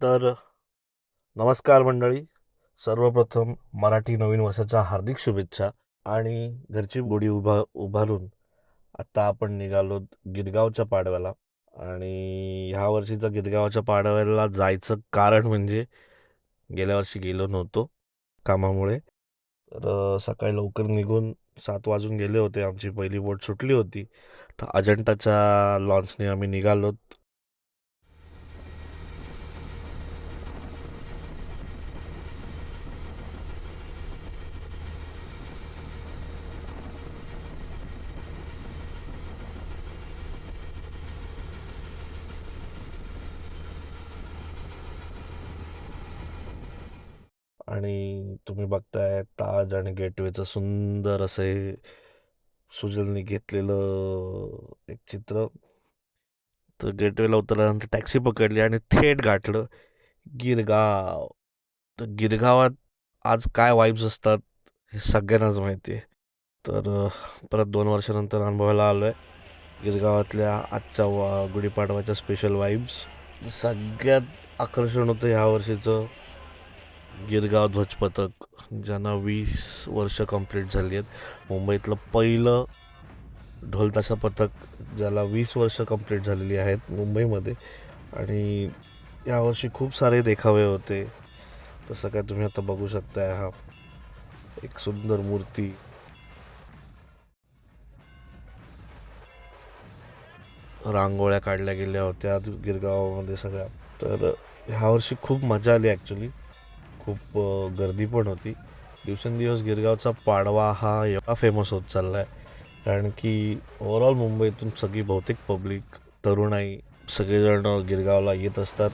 तर नमस्कार मंडळी. सर्वप्रथम मराठी नवीन वर्षाच्या हार्दिक शुभेच्छा आणि घरची गुढी उभा उभारून आत्ता आपण निघालो गिरगावच्या पाडव्याला. आणि ह्या वर्षीचा गिरगावच्या पाडव्याला जायचं कारण म्हणजे गेल्या वर्षी गेलो नव्हतो कामामुळे. तर सकाळी लवकर निघून सात वाजून गेले होते. आमची पहिली बोट सुटली होती. तर अजंठाच्या लॉन्चने आम्ही निघालो. आणि तुम्ही बघताय ताज आणि गेटवेचं सुंदर असे सुजलने घेतलेलं एक चित्र. तर गेटवेला उतरल्यानंतर टॅक्सी पकडली आणि थेट गाठलं. गिरगाव. तर गिरगावात आज काय वाईब्स असतात हे सगळ्यांनाच माहिती आहे. तर परत दोन वर्षानंतर अनुभवायला आलोय. गिरगावातल्या आजच्या वा गुढीपाडवाच्या स्पेशल वाईब्स सगळ्यात आकर्षण होतं ह्या वर्षीचं. गिरगाव ध्वज पथक ज्यांना वीस वर्ष कंप्लीट झाली आहेत. मुंबईतलं पहिलं ढोलताशा पथक ज्याला वीस वर्ष कंप्लीट झालेली आहेत मुंबईमध्ये. आणि यावर्षी खूप सारे देखावे होते. तसं काय तुम्ही आता बघू शकताय हा एक सुंदर मूर्ती. रांगोळ्या काढल्या गेल्या होत्या गिरगावामध्ये सगळ्या. तर ह्यावर्षी खूप मजा आली ॲक्च्युली खूप गर्दी पण होती. दिवसेंदिवस गिरगावचा पाडवा हा एवढा फेमस होत चालला आहे कारण की ओव्हरऑल मुंबईतून सगळी बहुतेक पब्लिक तरुणाई सगळेजण गिरगावला येत असतात.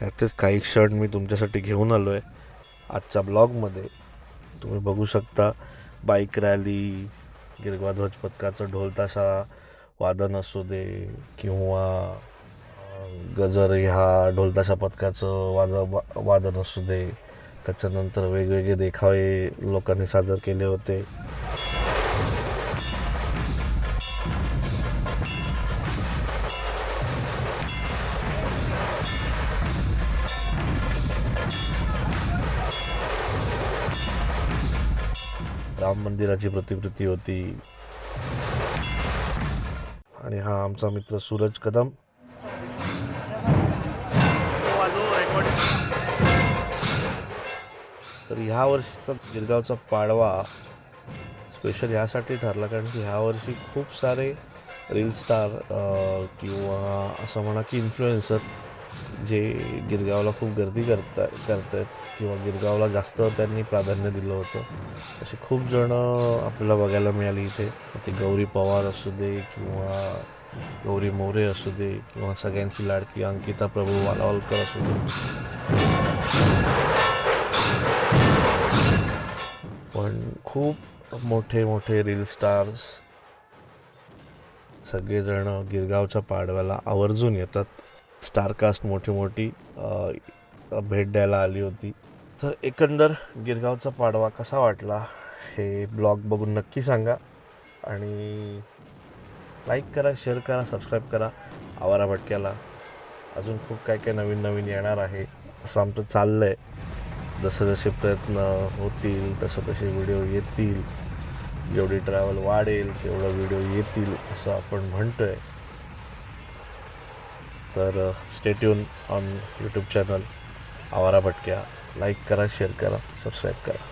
ह्यातच काही क्षण मी तुमच्यासाठी घेऊन आलो आहे आजच्या ब्लॉगमध्ये तुम्ही बघू शकता बाईक रॅली गिरगाव ध्वजपथकाचं ढोलताशा वादन असू दे किंवा गजर ह्या ढोलताशा पथकाचं वाद वा- वादन असू दे. त्याच्यानंतर वेगवेगळे देखावे लोकांनी सादर केले होते. राम मंदिराची प्रतिकृती होती. आणि हा आमचा मित्र सूरज कदम. तर ह्या वर्षीचा गिरगावचा पाडवा स्पेशल ह्यासाठी ठरला कारण की ह्या वर्षी खूप सारे रील स्टार किंवा असं म्हणा की इन्फ्लुएन्सर जे गिरगावला खूप गर्दी करता आहेत किंवा गिरगावला जास्त त्यांनी प्राधान्य दिलं होतं. असे खूप जणं आपल्याला बघायला मिळाली इथे. ते गौरी पवार असू दे किंवा गौरी मोरे असू दे किंवा सगळ्यांची लाडकी अंकिता प्रभू वालावलकर असू दे. पण खूप मोठे मोठे रील स्टार्स सगळेजण गिरगावच्या पाडव्याला आवर्जून येतात. स्टारकास्ट मोठी मोठी भेट द्यायला आली होती. तर एकंदर गिरगावचा पाडवा कसा वाटला हे ब्लॉग बघून नक्की सांगा. आणि लाईक करा शेअर करा सबस्क्राईब करा. आवारा भटक्याला अजून खूप काय काय नवीन नवीन येणार आहे असं आमचं चाललं आहे जसं जसे प्रयत्न होतील तसं तसे व्हिडिओ येतील. जेवढी ट्रॅव्हल वाढेल तेवढं व्हिडिओ येतील असं आपण म्हणतो आहे तर स्टेट्यून ऑन यूट्यूब चॅनल आवारा भटक्या. लाईक करा शेअर करा सबस्क्राईब करा.